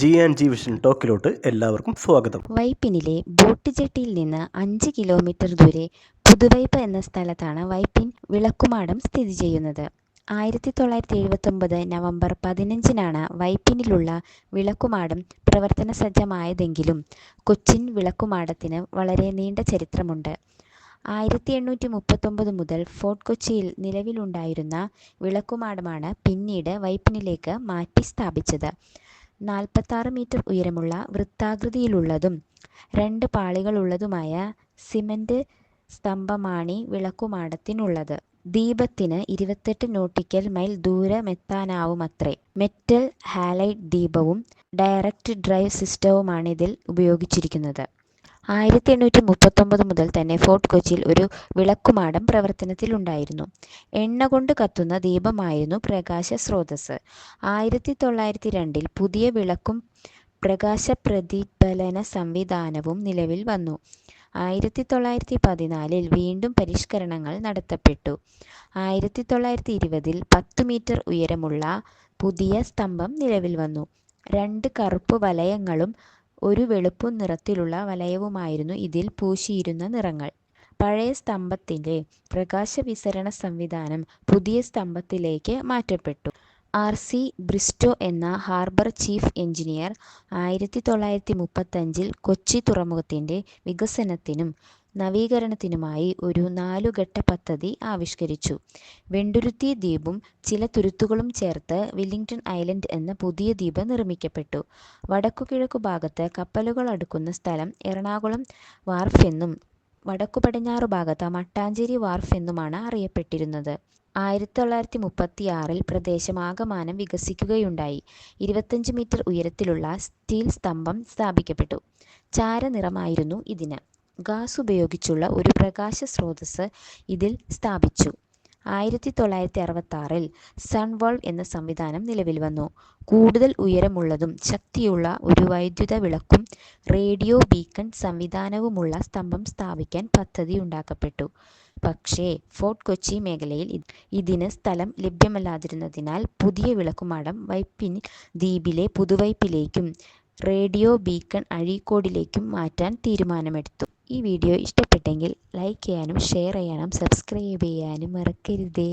G and G vision ടോക്കിലോട്ട് എല്ലാവർക്കും സ്വാഗതം. വൈപ്പിനിലെ ബോട്ട് ജെട്ടിയിൽ നിന്ന് അഞ്ച് കിലോമീറ്റർ ദൂരെ പുതുവൈപ്പ് എന്ന സ്ഥലത്താണ് വൈപ്പിൻ വിളക്കുമാടം സ്ഥിതി ചെയ്യുന്നത്. ആയിരത്തി തൊള്ളായിരത്തി എഴുപത്തൊമ്പത് നവംബർ പതിനഞ്ചിനാണ് വൈപ്പിനിലുള്ള വിളക്കുമാടം പ്രവർത്തന സജ്ജമായതെങ്കിലും കൊച്ചിൻ വിളക്കുമാടത്തിന് വളരെ നീണ്ട ചരിത്രമുണ്ട്. ആയിരത്തി എണ്ണൂറ്റി മുപ്പത്തൊമ്പത് മുതൽ ഫോർട്ട് കൊച്ചിയിൽ നിലവിലുണ്ടായിരുന്ന വിളക്കുമാടമാണ് പിന്നീട് വൈപ്പിനിലേക്ക് മാറ്റി സ്ഥാപിച്ചത് നാൽപ്പത്താറ് മീറ്റർ ഉയരമുള്ള വൃത്താകൃതിയിലുള്ളതും രണ്ട് പാളികളുള്ളതുമായ സിമന്റ് സ്തംഭമാണി വിളക്കുമാടത്തിനുള്ളത്. ദീപത്തിന് ഇരുപത്തെട്ട് നോട്ടിക്കൽ മൈൽ ദൂരമെത്താനാവുമത്രേ. മെറ്റൽ ഹാലൈഡ് ദീപവും ഡയറക്റ്റ് ഡ്രൈവ് സിസ്റ്റവുമാണ് ഇതിൽ ഉപയോഗിച്ചിരിക്കുന്നത്. ആയിരത്തി എണ്ണൂറ്റി മുപ്പത്തൊമ്പത് മുതൽ തന്നെ ഫോർട്ട് കൊച്ചിയിൽ ഒരു വിളക്കുമാടം പ്രവർത്തനത്തിലുണ്ടായിരുന്നു. എണ്ണ കൊണ്ട് കത്തുന്ന ദീപമായിരുന്നു പ്രകാശ സ്രോതസ് ആയിരത്തി തൊള്ളായിരത്തി രണ്ടിൽ പുതിയ വിളക്കും പ്രകാശ പ്രതിഫലന സംവിധാനവും നിലവിൽ വന്നു. ആയിരത്തി തൊള്ളായിരത്തി പതിനാലിൽ വീണ്ടും പരിഷ്കരണങ്ങൾ നടത്തപ്പെട്ടു. ആയിരത്തി തൊള്ളായിരത്തി ഇരുപതിൽ പത്ത് മീറ്റർ ഉയരമുള്ള പുതിയ സ്തംഭം നിലവിൽ വന്നു. രണ്ട് കറുപ്പ് വലയങ്ങളും ഒരു വെളുപ്പും നിറത്തിലുള്ള വലയവുമായിരുന്നു ഇതിൽ പൂശിയിരുന്ന നിറങ്ങൾ. പഴയ സ്തംഭത്തിന്റെ പ്രകാശവിസരണ സംവിധാനം പുതിയ സ്തംഭത്തിലേക്ക് മാറ്റപ്പെട്ടു. ആർ സി ബ്രിസ്റ്റോ എന്ന ഹാർബർ ചീഫ് എഞ്ചിനീയർ ആയിരത്തി തൊള്ളായിരത്തി മുപ്പത്തഞ്ചിൽ കൊച്ചി തുറമുഖത്തിന്റെ വികസനത്തിനും നവീകരണത്തിനുമായി ഒരു നാലുഘട്ട പദ്ധതി ആവിഷ്കരിച്ചു. വെണ്ടുരുത്തി ദ്വീപും ചില തുരുത്തുകളും ചേർത്ത് വില്ലിംഗ്ടൺ ഐലൻഡ് എന്ന പുതിയ ദ്വീപ് നിർമ്മിക്കപ്പെട്ടു. വടക്കുകിഴക്കു ഭാഗത്ത് കപ്പലുകൾ അടുക്കുന്ന സ്ഥലം എറണാകുളം വാർഫ് എന്നും വടക്കു പടിഞ്ഞാറു ഭാഗത്ത് മട്ടാഞ്ചേരി വാർഫ് എന്നുമാണ് അറിയപ്പെട്ടിരുന്നത്. ആയിരത്തി തൊള്ളായിരത്തി മുപ്പത്തി ആറിൽ പ്രദേശം ആകമാനം വികസിക്കുകയുണ്ടായി. ഇരുപത്തഞ്ച് മീറ്റർ ഉയരത്തിലുള്ള സ്റ്റീൽ സ്തംഭം സ്ഥാപിക്കപ്പെട്ടു. ചാരനിറമായിരുന്നു ഇതിന്. ഗാസ് ഉപയോഗിച്ചുള്ള ഒരു പ്രകാശ സ്രോതസ്സ് ഇതിൽ സ്ഥാപിച്ചു. ആയിരത്തി തൊള്ളായിരത്തി അറുപത്തി സൺവോൾവ് എന്ന സംവിധാനം നിലവിൽ വന്നു. കൂടുതൽ ഉയരമുള്ളതും ശക്തിയുള്ള ഒരു വൈദ്യുത വിളക്കും റേഡിയോ ബീക്കൺ സംവിധാനവുമുള്ള സ്തംഭം സ്ഥാപിക്കാൻ പദ്ധതി ഉണ്ടാക്കപ്പെട്ടു. പക്ഷേ ഫോർട്ട് കൊച്ചി മേഖലയിൽ ഇതിന് സ്ഥലം ലഭ്യമല്ലാതിരുന്നതിനാൽ പുതിയ വിളക്കുമാടം വൈപ്പിൻ ദ്വീപിലെ പുതുവൈപ്പിലേക്കും റേഡിയോ ബീക്കൺ അഴീക്കോടിലേക്കും മാറ്റാൻ തീരുമാനമെടുത്തു. ഈ വീഡിയോ ഇഷ്ടപ്പെട്ടെങ്കിൽ ലൈക്ക് ചെയ്യാനും ഷെയർ ചെയ്യാനും സബ്സ്ക്രൈബ് ചെയ്യാനും മറക്കരുതേ.